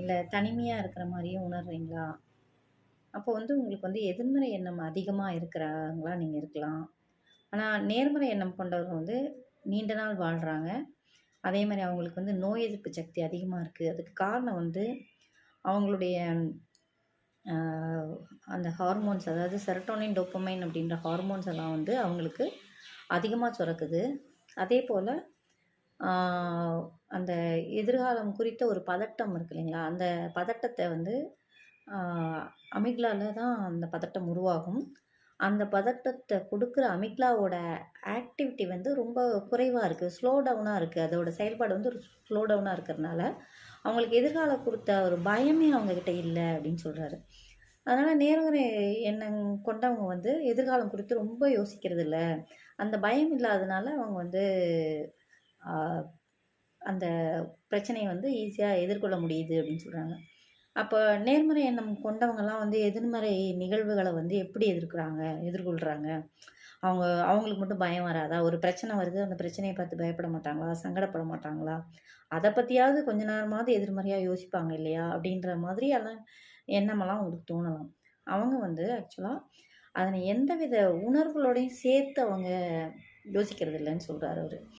இல்லை தனிமையாக இருக்கிற மாதிரியும் உணர்றீங்களா? அப்போ வந்து உங்களுக்கு வந்து எதிர்மறை எண்ணம் அதிகமாக இருக்கிறவங்களா நீங்கள் இருக்கலாம். ஆனால் நேர்மறை எண்ணம் கொண்டவர்கள் வந்து நீண்ட நாள் வாழ்கிறாங்க அதே மாதிரி அவங்களுக்கு வந்து நோய் எதிர்ப்பு சக்தி அதிகமாக இருக்குது அதுக்கு காரணம் வந்து அவங்களுடைய அந்த ஹார்மோன்ஸ் அதாவது செரட்டோனின் டோப்பமைன் அப்படின்ற ஹார்மோன்ஸ் எல்லாம் வந்து அவங்களுக்கு அதிகமாக சுரக்குது. அதே போல் அந்த எதிர்காலம் குறித்த ஒரு பதட்டம் இருக்கு இல்லைங்களா? அந்த பதட்டத்தை வந்து அமிக்லாவில் தான் அந்த பதட்டம் உருவாகும். அந்த பதட்டத்தை கொடுக்குற அமிக்லாவோட ஆக்டிவிட்டி வந்து ரொம்ப குறைவாக இருக்குது ஸ்லோ டவுனாக இருக்குது அதோட செயல்பாடு வந்து ஒரு ஸ்லோ டவுனாக இருக்கிறதுனால அவங்களுக்கு எதிர்காலம் கொடுத்த ஒரு பயமே அவங்கக்கிட்ட இல்லை அப்படின்னு சொல்கிறாரு அதனால் நேர்மறை எண்ணம் கொண்டவங்க வந்து எதிர்காலம் குறித்து ரொம்ப யோசிக்கிறது இல்லை. அந்த பயம் இல்லாதனால அவங்க வந்து அந்த பிரச்சனையை வந்து ஈஸியாக எதிர்கொள்ள முடியுது அப்படின்னு சொல்கிறாங்க அப்போ நேர்மறை எண்ணம் கொண்டவங்கலாம் வந்து எதிர்மறை நிகழ்வுகளை வந்து எப்படி எதிர்க்கிறாங்க எதிர்கொள்கிறாங்க அவங்க அவங்களுக்கு மட்டும் பயம் வராதா? ஒரு பிரச்சனை வருது அந்த பிரச்சனையை பார்த்து பயப்பட மாட்டாங்களா? சங்கடப்பட மாட்டாங்களா? அதை பற்றியாவது கொஞ்ச நேரமாவது எதிர்மறையாக யோசிப்பாங்க இல்லையா? அப்படின்ற மாதிரி எல்லாம் எண்ணமெல்லாம் அவங்களுக்கு தோணலாம். அவங்க வந்து ஆக்சுவலாக அதனை எந்தவித உணர்வுகளோடையும் சேர்த்து அவங்க யோசிக்கிறது இல்லைன்னு சொல்கிறாரு அவர்.